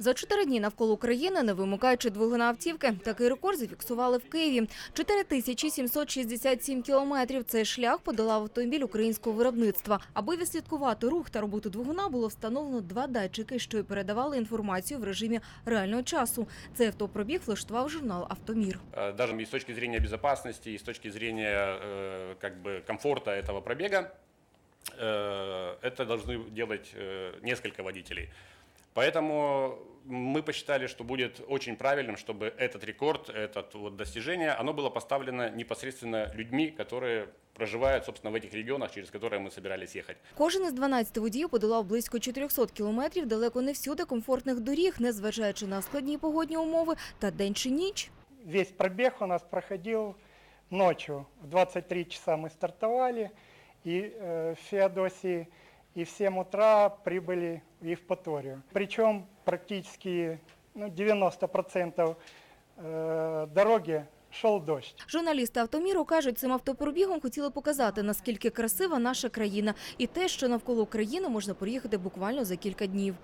За чотири дні навколо України, не вимикаючи двигуна автівки, такий рекорд зафіксували в Києві. 4767 кілометрів цей шлях подолав автомобіль українського виробництва. Аби відслідкувати рух та роботу двигуна, було встановлено два датчики, що й передавали інформацію в режимі реального часу. Цей автопробіг влаштував журнал «Автомір». Э, даже и с точки зрения безопасности, и с точки зрения э, как бы комфорта этого пробега, э, это должны делать э, несколько водителей. Поэтому мы посчитали, что будет очень правильным, чтобы этот рекорд, это вот достижение, оно было поставлено непосредственно людьми, которые проживают, собственно, в этих регионах, через которые мы собирались ехать. Кожен із 12 водіїв подолав близько 400 кілометрів далеко не всюди комфортних доріг, незважаючи на складні погодні умови та день чи ніч. Весь пробег у нас проходил ночью. В 23 часа мы стартовали и э, в Феодосии, и в 7 утра прибыли в Евпаторию. Причем практически ну, 90% э, дороги шел дождь. Журналісти автоміру кажуть, цим автопробігом хотіли показати, наскільки красива наша країна, і те, що навколо України можна проїхати буквально за кілька днів.